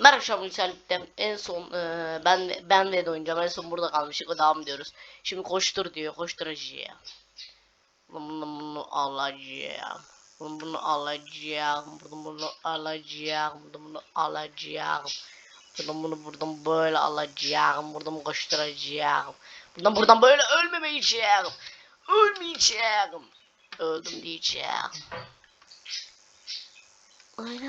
merhaba şu. En son e, ben ben de oynayacağım. En son burada kalmıştık. O devam ediyoruz. Şimdi koştur diyor. Koşturacağım. Bunu bunu, bunu alacağım. Bunu bunu alacağım. Bunu bunu alacağım. Bunu bunu alacağım. Buradan bunu buradan böyle alacağım. Buradan koşturacağım. Buradan buradan böyle ölmemeyeceğim. Ölmeyeceğim. Öldüm diyeceğim. Ay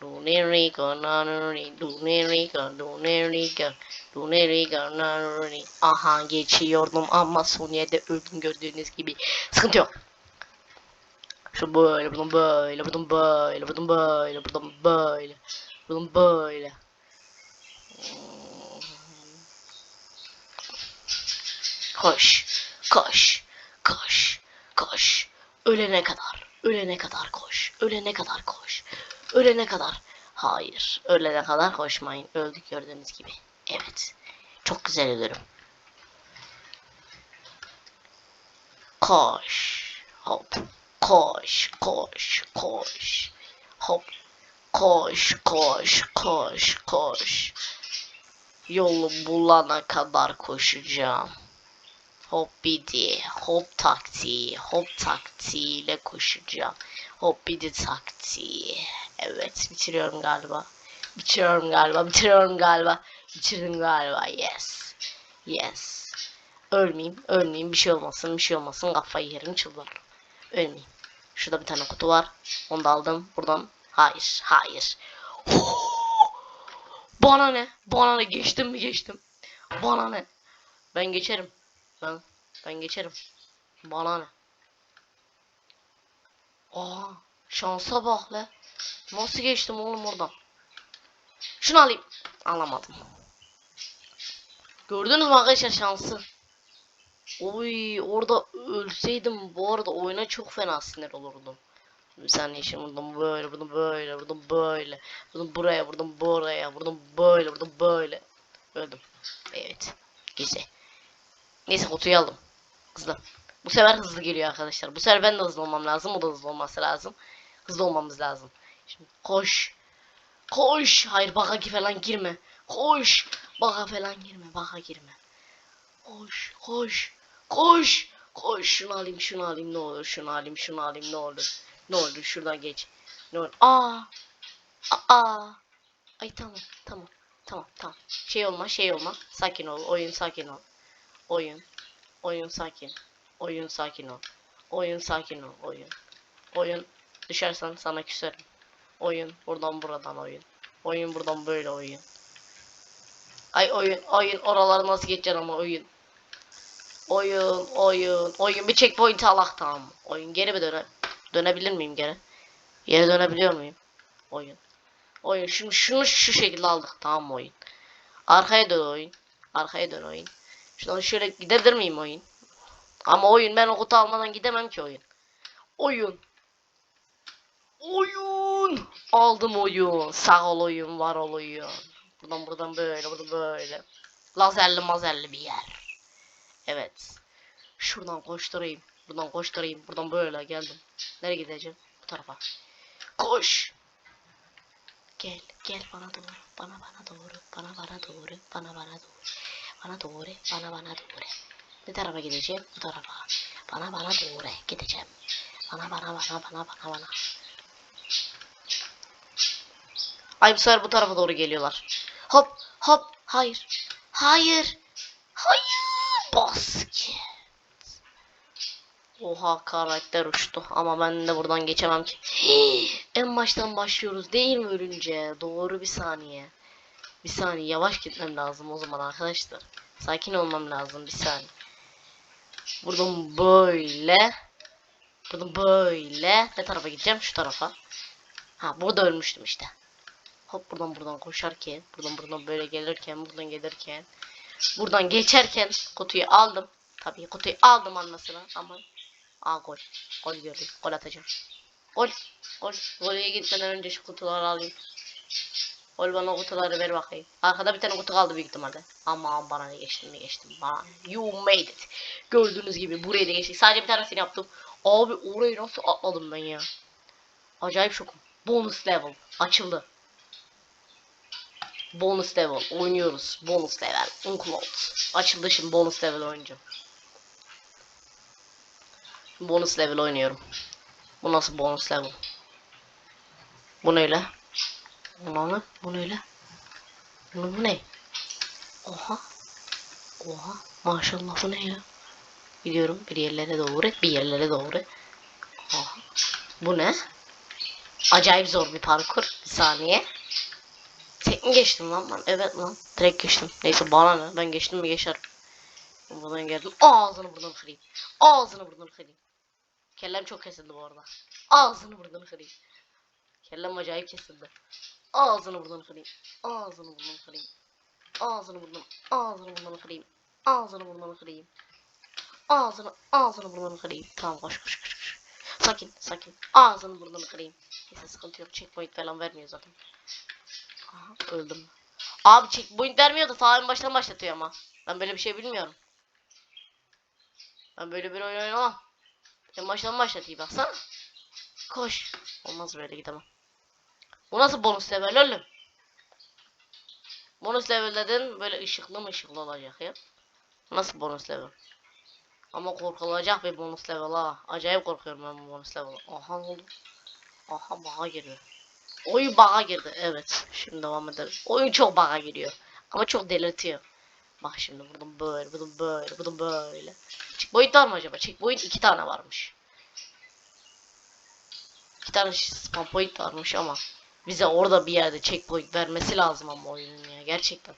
Do ne re ga na na re. Do ne re ga do ne re ga. Do ne re ga na na. Aha geçiyordum ama Sonya'da öldüm gördüğünüz gibi. Sıkıntı yok. Şu böyle buradan böyle buradan böyle buradan böyle buradan böyle. Buradan böyle. Koş. Koş. Koş. Koş. Ölene kadar. Ölene kadar koş. Ölene kadar koş ölene kadar. Hayır ölene kadar koşmayın. Öldük gördüğünüz gibi. Evet. Çok güzel ölürüm. Koş. Hop. Koş koş koş. Hop. Koş koş koş koş. Yolu bulana kadar koşacağım. Hop bidi. Hop taktiği. Hop taktiğiyle koşacağım. Hop bidi taktiği evet bitiriyorum galiba. Bitiriyorum galiba bitiriyorum galiba. Bitirdim galiba yes. Yes. Ölmeyeyim ölmeyeyim. Bir şey olmasın bir şey olmasın. Kafayı yerim çıldırırım. Ölmeyeyim. Şurada bir tane kutu var. Onu da aldım. Buradan hayır hayır. Bana ne? Bana ne? Geçtim mi? Geçtim. Bana ne? Ben geçerim. Ben ben geçerim. Bana ne? Aa şansa bak le nasıl geçtim oğlum oradan şunu alayım alamadım gördünüz mü arkadaşlar şansı Oy orada ölseydim bu arada oyuna çok fena sinir olurdum. Bir saniye şimdi buradan böyle, buradan böyle, buradan böyle, buradan buraya, buradan buraya, buradan böyle, buradan böyle. Öldüm. Evet. Güzel. Neyse kutuyu aldım. Hızlı. Bu sefer hızlı geliyor arkadaşlar. Bu sefer ben de hızlı olmam lazım. O da hızlı olması lazım. Hızlı olmamız lazım. Şimdi koş. Koş. Hayır baka falan girme. Koş. Baka falan girme. Baka girme. Koş. Koş. Koş. Koş. Şunu alayım şunu alayım ne olur. Şunu alayım şunu alayım ne olur. Ne olur şuradan geç. Ne olur. Aa. Aa. Ay tamam tamam. Tamam tamam. Şey olma şey olma. Sakin ol. Oyun sakin ol. Oyun. Oyun sakin. Oyun sakin ol. Oyun sakin ol. Oyun. Oyun. Düşersen sana küserim. Oyun. Buradan buradan oyun. Oyun buradan böyle oyun. Ay oyun. Oyun. Oraları nasıl geçeceksin ama oyun. Oyun. Oyun. Oyun. Bir checkpoint alak tamam. Oyun. Geri mi döne? Dönebilir miyim geri? Geri dönebiliyor muyum? Oyun. Oyun. Şunu, şunu şu şekilde aldık. Tamam oyun? Arkaya dön oyun. Arkaya dön oyun. Şuradan şöyle gidebilir miyim oyun? Ama oyun ben o kutu almadan gidemem ki oyun. Oyun. Oyun. Aldım oyun. Sağ ol oyun. Var ol oyun. Buradan buradan böyle buradan böyle. Lazerli mazerli bir yer. Evet. Şuradan koşturayım. Buradan koşturayım. Buradan böyle geldim. Nereye gideceğim? Bu tarafa. Koş. Gel, gel bana doğru. Bana bana doğru. Bana bana doğru. Bana bana doğru. Bana doğru. Bana bana doğru. Ne tarafa gideceğim? Bu tarafa. Bana bana doğru gideceğim. Bana bana bana bana bana bana. Ay bu sefer bu tarafa doğru geliyorlar. Hop hop hayır. Hayır. Hayır. Basket. Oha karakter uçtu ama ben de buradan geçemem ki. en baştan başlıyoruz değil mi ölünce? Doğru bir saniye. Bir saniye yavaş gitmem lazım o zaman arkadaşlar. Sakin olmam lazım bir saniye. Buradan böyle. Buradan böyle. Ne tarafa gideceğim? Şu tarafa. Ha burada ölmüştüm işte. Hop buradan buradan koşarken. Buradan buradan böyle gelirken. Buradan gelirken. Buradan geçerken kutuyu aldım. Tabii kutuyu aldım anlasına ama Aa gol. Gol gördüm. Gol atacağım. Gol. Gol. Goleye gitmeden önce şu kutuları alayım. Gol bana kutuları ver bakayım. Arkada bir tane kutu kaldı büyük ihtimalle. Aman bana ne geçtim mi geçtim. Bana. You made it. Gördüğünüz gibi buraya da geçtik. Sadece bir tanesini yaptım. Abi orayı nasıl atladım ben ya. Acayip şokum. Bonus level. Açıldı. Bonus level. Oynuyoruz. Bonus level. Uncloud. Açıldı şimdi bonus level oynayacağım. Bonus level oynuyorum. Bu nasıl bonus level? Bu neyle? Bu ne? Bu neyle? Bu, bu ne? Oha. Oha. Maşallah bu ne ya? Gidiyorum bir yerlere doğru, bir yerlere doğru. Oha. Bu ne? Acayip zor bir parkur. Bir saniye. Geçtim lan ben? Evet lan. Direkt geçtim. Neyse bana ne? Ben geçtim mi geçerim. Buradan geldim. Ağzını buradan kırayım. Ağzını buradan kırayım. Kellem çok kesildi bu arada. Ağzını buradan kırayım. Kellem acayip kesildi. Ağzını buradan kırayım. Ağzını buradan kırayım. Ağzını buradan, ağzını buradan kırayım. Ağzını buradan kırayım. Ağzını, ağzını buradan kırayım. Tamam koş koş koş koş. Sakin, sakin. Ağzını buradan kırayım. Neyse sıkıntı yok. Checkpoint falan vermiyor zaten. Aha, öldüm. Abi checkpoint vermiyor da ta en baştan başlatıyor ama. Ben böyle bir şey bilmiyorum. Ben böyle bir oyun oynamam. En baştan başlatayım baksana. Koş. Olmaz böyle gidemem. Bu nasıl bonus level oğlum? Bonus level dedin böyle ışıklı mı ışıklı olacak ya. Nasıl bonus level? Ama korkulacak bir bonus level ha. Acayip korkuyorum ben bu bonus level. Aha ne oldu? Aha bağa giriyor. Oyun bağa girdi. Evet. Şimdi devam edelim. Oyun çok bağa giriyor. Ama çok delirtiyor. Bak şimdi buradan böyle, buradan böyle, buradan böyle. Checkpoint var mı acaba? Checkpoint iki tane varmış. İki tane spam point varmış ama bize orada bir yerde checkpoint vermesi lazım ama oyunun ya gerçekten.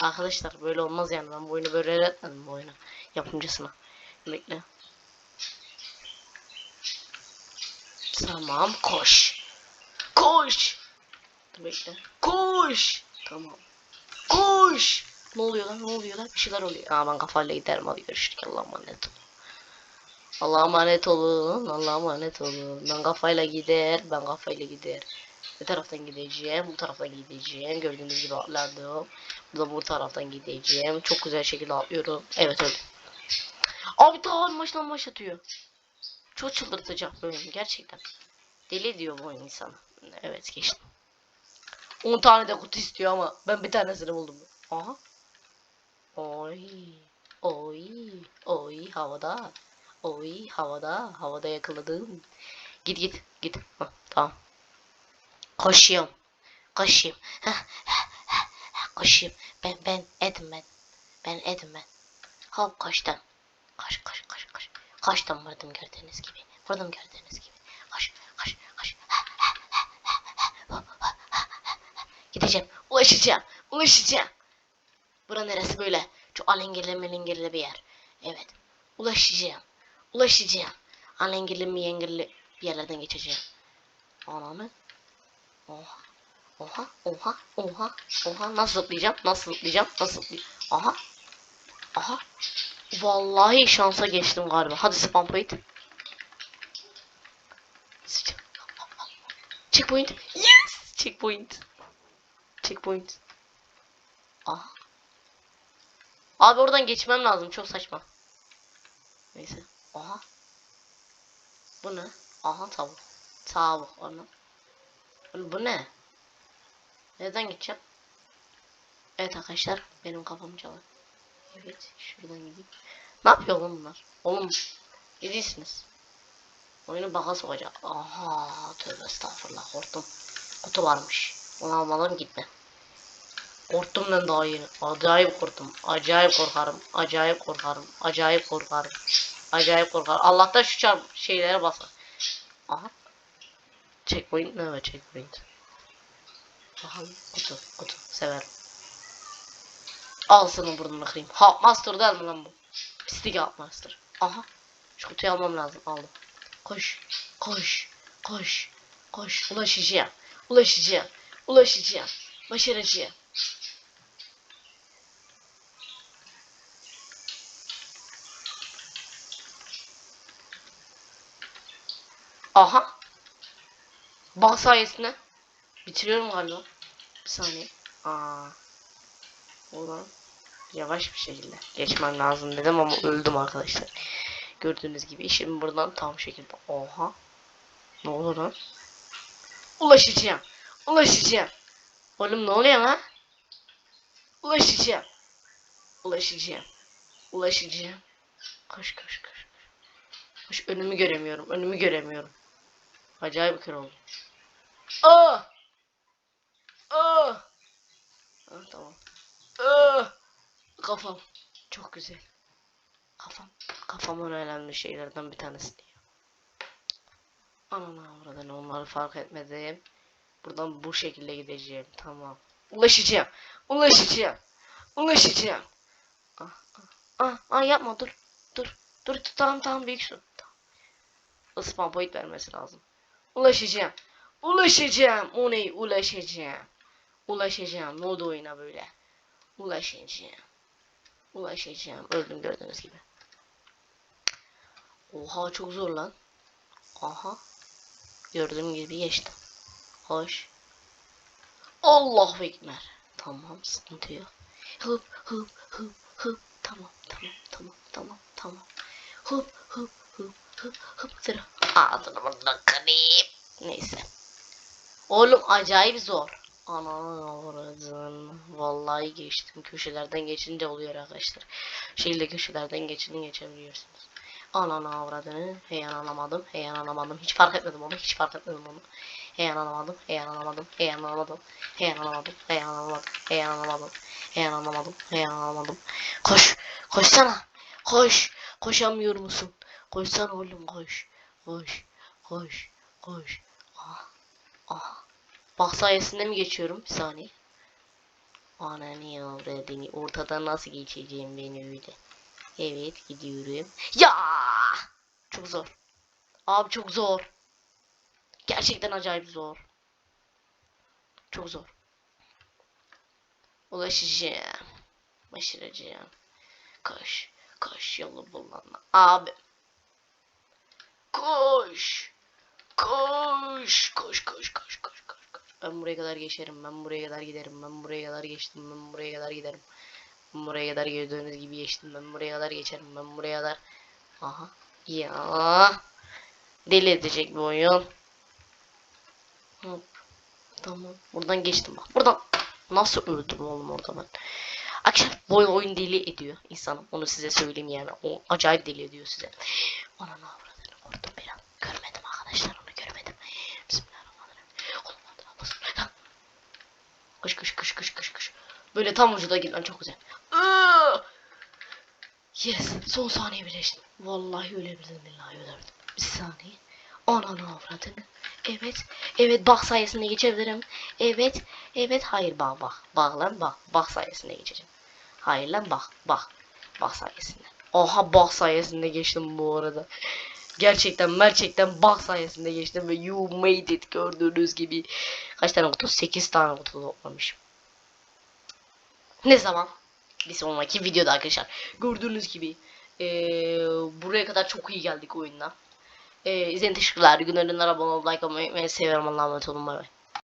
Arkadaşlar böyle olmaz yani ben bu oyunu böyle öğretmedim bu oyunu yapımcısına. Bekle. Tamam koş. Koş. Dur bekle. Koş. Tamam. Koş. Ne oluyor lan? Ne oluyor lan? Bir şeyler oluyor. Aa ben kafayla giderim. Hadi görüşürüz. Allah'a emanet olun. Allah'a emanet olun. Allah'a emanet olun. Ben kafayla gider. Ben kafayla gider. Bu taraftan gideceğim. Bu taraftan gideceğim. Gördüğünüz gibi atladım. Bu da bu taraftan gideceğim. Çok güzel şekilde atlıyorum. Evet öyle. Abi daha baştan başlatıyor. Çok çıldırtacak böyle gerçekten. Deli diyor bu oyun insana. Evet geçtim. 10 tane de kutu istiyor ama ben bir tanesini buldum. Aha. Oy. Oy. Oy havada. Oy havada. Havada yakaladım. Git git git. Hah, tamam. Koşuyorum. Hah, Koşuyorum. Ben ben edim ben. Ben edim ben. Hop koştum. Koş koş koş koş. Koştum vurdum gördüğünüz gibi. Vurdum gördüğünüz gibi. Koş koş koş. Ha, ha, ha, ha, ha. Hop, hop, ha, ha, ha. Gideceğim. Ulaşacağım. Ulaşacağım. Bura neresi böyle? Çok alengirli melengirli bir yer. Evet. Ulaşacağım. Ulaşacağım. Alengirli miyengirli bir yerlerden geçeceğim. Anamı. Oha. Oha. Oha. Oha. Oha. Nasıl zıplayacağım? Nasıl zıplayacağım? Nasıl zıplayacağım? Aha. Aha. Vallahi şansa geçtim galiba. Hadi spam point. Checkpoint. Yes! Checkpoint. Checkpoint. Aha. Abi oradan geçmem lazım. Çok saçma. Neyse. Aha. Bu ne? Aha tavuk. Tavuk. Onu. Bu ne? Nereden gideceğim? Evet arkadaşlar. Benim kafam çalıyor. Evet. Şuradan gideyim. Ne yapıyor oğlum bunlar? Oğlum. Gidiyorsunuz. Oyunu baka sokacak. Aha. Tövbe estağfurullah. Korktum. Kutu varmış. Onu almadan gitme. Korktum ben daha yeni. Acayip korktum. Acayip korkarım. Acayip korkarım. Acayip korkarım. Acayip korkarım. Allah'tan şu çarp şeylere basar. Aha. Checkpoint ne var checkpoint? Aha kutu kutu severim. Al sana burnunu kırayım. Ha master değil mi lan bu? Pislik Halk master. Aha. Şu kutuyu almam lazım. Aldım. Koş. Koş. Koş. Koş. Ulaşacağım. Ulaşacağım. Ulaşacağım. Başaracağım. Aha. Bak sayesinde bitiriyorum galiba. Bir saniye. Aa. Oradan yavaş bir şekilde geçmem lazım dedim ama öldüm arkadaşlar. Gördüğünüz gibi şimdi buradan tam şekilde oha. Ne olur lan? Ulaşacağım. Ulaşacağım. Oğlum ne oluyor lan? Ulaşacağım. Ulaşacağım. Ulaşacağım. Koş koş koş. Koş önümü göremiyorum. Önümü göremiyorum. Acayip kör oldum. Aa! Aa! Ha, tamam. Aa! Kafam. Çok güzel. Kafam. Kafamın önemli şeylerden bir tanesi diyor. Anana avradan onları fark etmedim. Buradan bu şekilde gideceğim. Tamam. Ulaşacağım. Ulaşacağım. Ulaşacağım. Ah, ah, ah, ah yapma dur. Dur. Dur tamam tamam büyüksün. Tamam. Spam point vermesi lazım. Ulaşacağım. Ulaşacağım. O ne? Ulaşacağım. Ulaşacağım. Ne oldu oyuna böyle? Ulaşacağım. Ulaşacağım. Öldüm gördüğünüz gibi. Oha çok zor lan. Aha. Gördüğüm gibi geçtim. Hoş. Allahu Ekber. Tamam sıkıntı yok. Hıp hıp hıp hıp. Tamam tamam tamam tamam tamam. Hıp hıp hıp hıp hıp. Sıra. Ağzını burada kırayım. Neyse. Oğlum acayip zor. Ananı avradın. Vallahi geçtim. Köşelerden geçince oluyor arkadaşlar. Şekilde köşelerden geçin geçebiliyorsunuz. Ananı avradını. Hey anlamadım. Hey anlamadım. Hiç fark etmedim onu. Hiç fark etmedim onu. Hey anlamadım. Hey anlamadım. Hey anlamadım. Hey anlamadım. Hey anlamadım. Hey anlamadım. Hey anlamadım. Hey anlamadım. Koş. Koşsana. Koş. Koşamıyor musun? Koşsana oğlum koş. Koş. Koş. Koş. Ah. Ah. Bak sayesinde mi geçiyorum? Bir saniye. Ananı avradını. Ortadan nasıl geçeceğim beni öyle. Evet gidiyorum. Ya! Çok zor. Abi çok zor. Gerçekten acayip zor. Çok zor. Ulaşacağım. Başaracağım. Koş. Koş yolu bulmam. Abi. Koş. Koş. Koş koş koş koş koş. Ben buraya kadar geçerim. Ben buraya kadar giderim. Ben buraya kadar geçtim. Ben buraya kadar giderim. Ben buraya kadar gördüğünüz gibi geçtim. Ben buraya kadar geçerim. Ben buraya kadar. Aha. Ya. Deli edecek bir oyun. Hop. Tamam. Buradan geçtim bak. Buradan. Nasıl öldüm oğlum orada ben. Akşam boy oyun deli ediyor insanım. Onu size söyleyeyim yani. O acayip deli ediyor size. Ona ne avradını korktum bir an. Görmedim arkadaşlar onu görmedim. Bismillahirrahmanirrahim. Oğlum adına basın. Kış kış kış kış kış kış. Böyle tam ucuda giden çok güzel. Yes. Son saniye birleştim. Vallahi ölebilirdim billahi ölerdim. Bir saniye. Ananı avradını. Evet. Evet bak sayesinde geçebilirim. Evet. Evet. Hayır bak bak. Bak lan bak. Bak sayesinde geçeceğim. Hayır lan bak. Bak. Bak sayesinde. Oha bak sayesinde geçtim bu arada. Gerçekten gerçekten bak sayesinde geçtim ve you made it gördüğünüz gibi. Kaç tane kutu? 8 tane kutu toplamışım. Ne zaman? Bir sonraki videoda arkadaşlar. Gördüğünüz gibi eee, buraya kadar çok iyi geldik oyunda. Eee izleyin teşekkürler. Abone olup like olmayı unutmayın. Seviyorum Allah'a emanet olun. Bay bay.